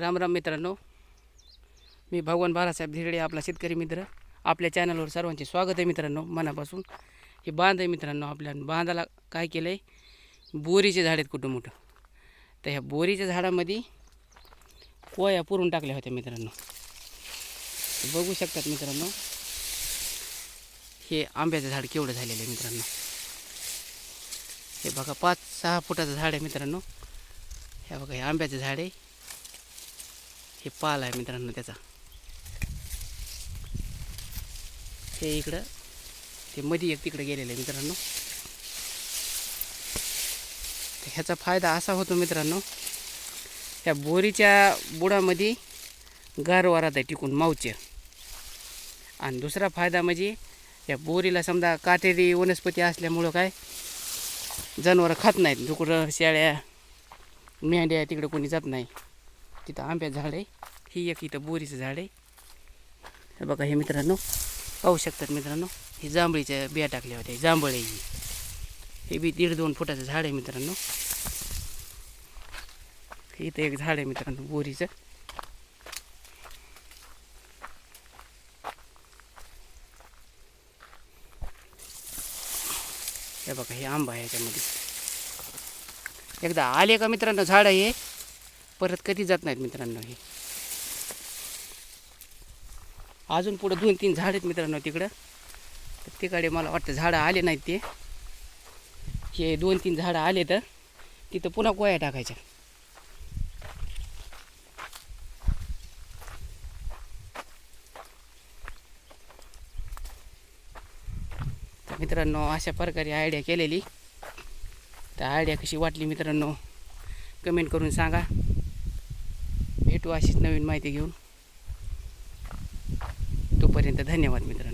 राम राम मित्रांनो. मी भगवान बाळासाहेब धिरडे आपला शेतकरी मित्र. आपल्या चॅनलवर सर्वांचे स्वागत आहे मित्रांनो. मनापासून हे बांध आहे मित्रांनो आपल्या बांधाला काय केलं आहे बोरीचे झाड आहेत कुठं मोठं. तर ह्या बोरीच्या झाडामध्ये पोया पुरून टाकल्या होत्या मित्रांनो. बघू शकतात मित्रांनो हे आंब्याचं झाड केवढं झालेलं आहे मित्रांनो. हे बघा पाच सहा फुटाचं झाड आहे मित्रांनो. हे बघा हे आंब्याचं झाड आहे. हे पाल आहे मित्रांनो त्याचा. हे इकडं ते मध्ये एक तिकडे गेलेलं आहे मित्रांनो. तर ह्याचा फायदा असा होतो मित्रांनो ह्या बोरीच्या बुडामध्ये गारवारात आहे टिकून मावचे. आणि दुसरा फायदा म्हणजे या बोरीला समजा काटेरी वनस्पती असल्यामुळं काय जनावरं खात नाहीत. दुकडं शेळ्या मेंढ्या तिकडं कोणी जात नाही. तिथं आंब्या झाड आहे ही एक इथं बोरीचं झाड. आहे हे बघा हे मित्रांनो पाहू शकतात मित्रांनो हे जांभळीच्या बिया टाकल्या होत्या जांभळ आहे ही. हे बी दीड दोन फुटाचं झाड आहे मित्रांनो. इथं एक झाड आहे मित्रांनो बोरीचं. हे बघा हे आंबा आहे याच्यामध्ये. एकदा आले का मित्रांनो झाड आहे परत कधी जात नाहीत मित्रांनो हे? अजून पुढं दोन तीन झाड आहेत मित्रांनो तिकडं. तर तिकडे मला वाटतं झाडं आले नाहीत ते. हे दोन तीन झाडं आले तर तिथं पुन्हा कोया टाकायच्या. मित्रांनो अशा प्रकारे आयडिया केलेली. तर आयडिया कशी वाटली मित्रांनो? कमेंट करून सांगा. भेटू अशीच नवीन माहिती घेऊन. तोपर्यंत धन्यवाद मित्र